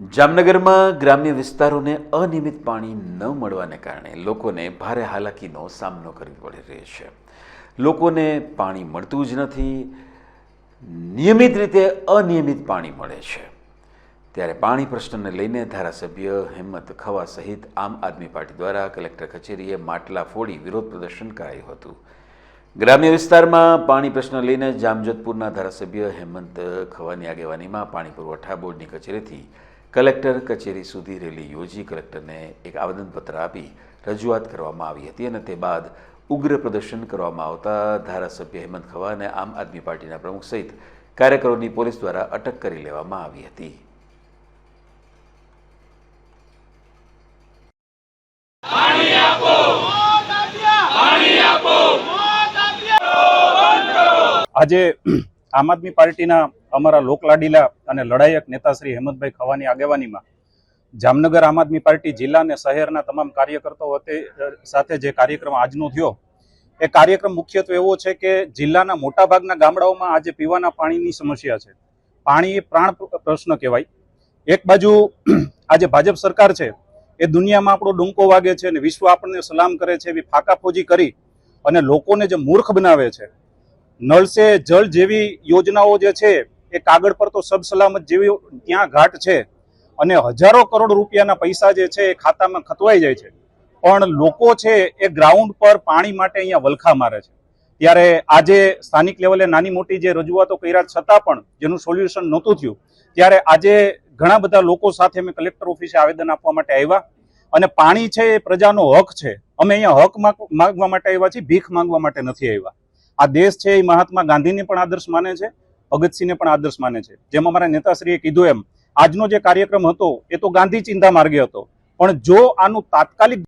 જામનગરમાં ગ્રામ્ય વિસ્તારોને અનિયમિત પાણી ન મળવાને કારણે લોકોને ભારે હાલાકીનો સામનો કરવો પડી રહ્યો છે. લોકોને પાણી મળતું જ નથી. નિયમિત રીતે અનિયમિત પાણી મળે છે. ત્યારે પાણી પ્રશ્નને લઈને ધારાસભ્ય હિંમત ખવા સહિત આમ આદમી પાર્ટી દ્વારા કલેક્ટર કચેરીએ માટલા ફોડી વિરોધ પ્રદર્શન કરાયું હતું. ગ્રામ્ય વિસ્તારમાં પાણી પ્રશ્ન લઈને જામજોધપુરના ધારાસભ્ય હેમંત ખવાની આગેવાનીમાં પાણી પુરવઠા બોર્ડની કચેરીથી કલેક્ટર કચેરી સુધી રેલી યોજી કલેક્ટરને એક આવેદનપત્ર આપી રજૂઆત કરવામાં આવી હતી અને તે બાદ ઉગ્ર પ્રદર્શન કરવામાં આવતા ધારાસભ્ય હેમંત ખવા અને આમ આદમી પાર્ટીના પ્રમુખ સહિત કાર્યકરોની પોલીસ દ્વારા અટક કરી લેવામાં આવી હતી. આજે આમ આદમી પાર્ટીના અમારા લોકલાડીલા અને લડાયક નેતા શ્રી હેમંતભાઈ ખવાની આગેવાનીમાં જામનગર આમ આદમી પાર્ટી જિલ્લા અને શહેરના તમામ કાર્યકર્તાઓ સાથે જે કાર્યક્રમ આજનો થયો, એ કાર્યક્રમ મુખ્યત્વે એવો છે કે જિલ્લાના મોટાભાગના ગામડાઓમાં આજે પીવાના પાણીની સમસ્યા છે. પાણી એ પ્રાણ પ્રશ્ન કહેવાય. એક બાજુ આજે ભાજપ સરકાર છે, એ દુનિયામાં આપણો ડુંકો વાગે છે અને વિશ્વ આપણને સલામ કરે છે એવી ફાકાફોજી કરી અને લોકોને જે મૂર્ખ બનાવે છે. નળ જળ જેવી યોજનાઓ જે છે એ કાગળ પર તો સબ સલામત જેવી ત્યાં ઘાટ છે અને હજારો કરોડ રૂપિયાના પૈસા જે છે એ ખાતામાં ખતવાઈ જાય છે. પણ લોકો છે એ ગ્રાઉન્ડ પર પાણી માટે અહીંયા વલખા મારે છે. ત્યારે આજે સ્થાનિક લેવલે નાની મોટી જે રજૂઆતો કર્યા છતાં પણ જેનું સોલ્યુશન નહોતું થયું, ત્યારે આજે ઘણા બધા લોકો સાથે અમે કલેક્ટર ઓફિસે આવેદન આપવા માટે આવ્યા અને પાણી છે એ પ્રજાનો હક છે. અમે અહીંયા હક માંગ- માંગવા માટે આવ્યા છીએ, ભીખ માંગવા માટે નથી આવ્યા. આ દેશ છે એ મહાત્મા ગાંધીને પણ આદર્શ માને છે. ભગતસિંહને પણ આદર્શ માને છે. જેમ અમારા નેતાશ્રીએ કીધું એમ, આજનો જે કાર્યક્રમ હતો એ તો ગાંધી ચિંતા માર્ગે હતો. પણ જો આનું તાત્કાલિક